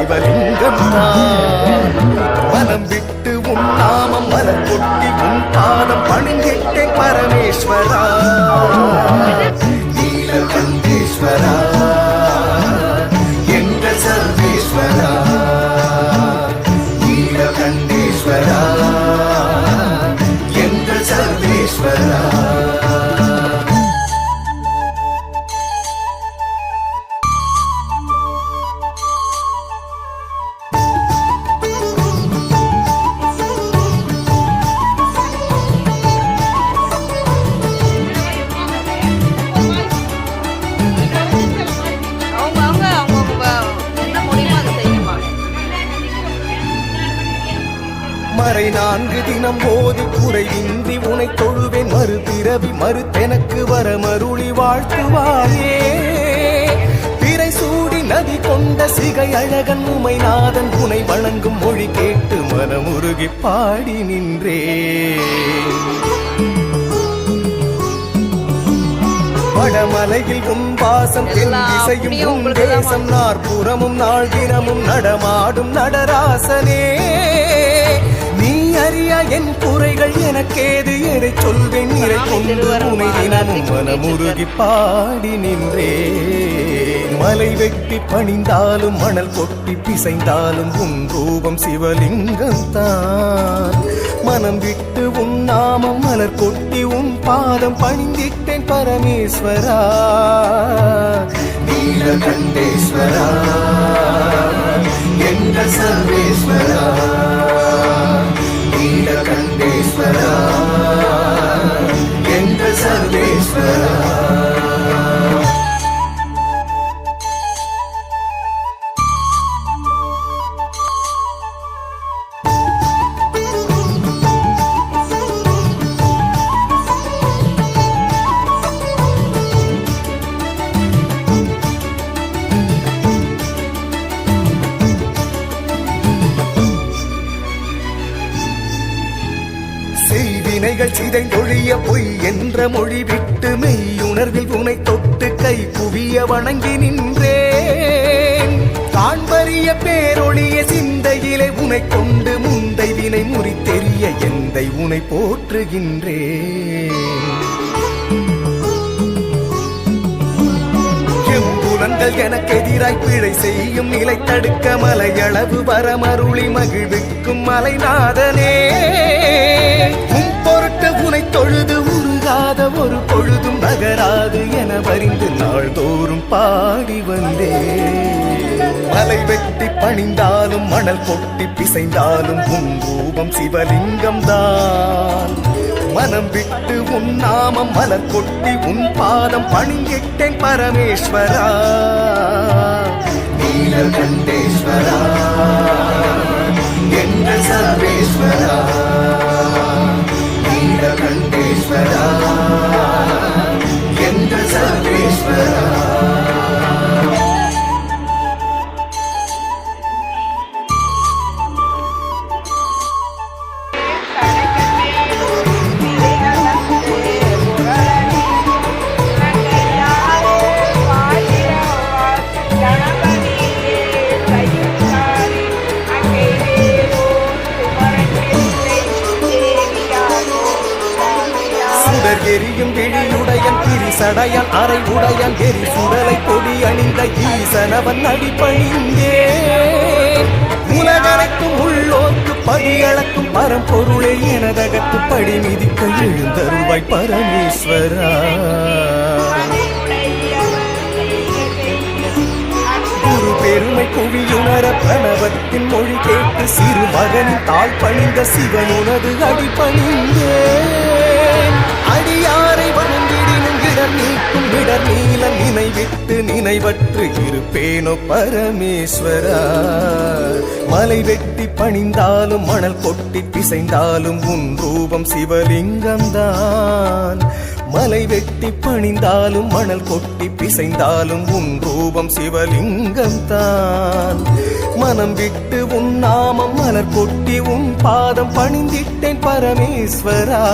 சிவலிங்கம் மறை நான்கு தினம் போதி குறைவின்றி உனை தொழுவேன். மறு பிறவி மறுத்தெனக்கு வர மருளி வாழ்த்துவாயே. பிறை சூடி நதி கொண்ட சிகை அழகன் உமைநாதன் உனை வணங்கும் மொழி கேட்டு மனமுருகி பாடி நின்றே. வடமலையில் உன் வாசம் தென் திசையும் உன் தேசம் நாற்புறமும் நாள் தினமும் நடமாடும் நடராசனே. குறைகள் எனக்கேது எதை சொல்வேன்? நிறை கொண்டு உனை தினமும் மனமுருகி பாடி நின்றே மலை வெட்டி பணிந்தாலும் மணல் கொட்டி பிசைந்தாலும் உன் ரூபம் சிவலிங்கம் தான். மனம் விட்டு உன் நாமம் மலர் கொட்டி உன் பாதம் பணிந்திட்டேன் பரமேஸ்வரா. நீலகண்டேஸ்வரா என்ற சர்வேஸ்வரா. செய்வினைகள் சிதைந்தொழிய பொய் என்ற மொழி விட்டு மெய்யுணர்வில் உனை தொட்டு கை குவிய வணங்கி நின்றேன். காண்பறிய பேரொழிய சிந்தையிலே உனை கொண்டு முந்தை வினை முறித்தெறிய எந்தை உனை போற்றுகின்றேன். எம்புலன்கள் எனக்கு எதிராய் பிழை செய்யும் நிலை தடுக்க மலையளவு வரமருளி மகிழ்விக்கும் மலைநாதனே. பாடி வந்தே. மலை வெட்டி பணிந்தாலும் மணல் கொட்டி பிசைந்தாலும் உன் ரூபம் சிவலிங்கம் தான். மனம் விட்டு உன் நாமம் மலர் கொட்டி உன் பாதம் பணியிட்டேன் பரமேஸ்வரா. நீலகண்டேஸ்வரா. என்ற சர்வேஸ்வரா. சுடர் எரியும் விழியுடையன் பிரிசடையன் அரை உடையன் எரி சுடலை கொடி அணிந்த ஈசனவன் அடிப்பணிந்தே உலகனைக்கும் உள்ளோர்க்கு பதியளக்கும் பரம்பொருளை எனதகத்து படி மிதிக்க எழுந்தருவாய் பரமேஸ்வரா. குரு பெருமை குவியுணர பிரணவத்தின் மொழி கேட்டு சிறு மகனின் தாழ் பணிந்த சிவன் உனது அடிபணிந்தே. நினைவற்று இருப்பேனோ பரமேஸ்வரா? மலை வெட்டி பணிந்தாலும் மணல் கொட்டி பிசைந்தாலும் உன் ரூபம் சிவலிங்கம்தான். மலை வெட்டி பணிந்தாலும் மணல் கொட்டி பிசைந்தாலும் உன் ரூபம் சிவலிங்கம்தான். மனம் விட்டு உன் நாமம் மலர் கொட்டி உன் பாதம் பணிந்திட்டேன் பரமேஸ்வரா.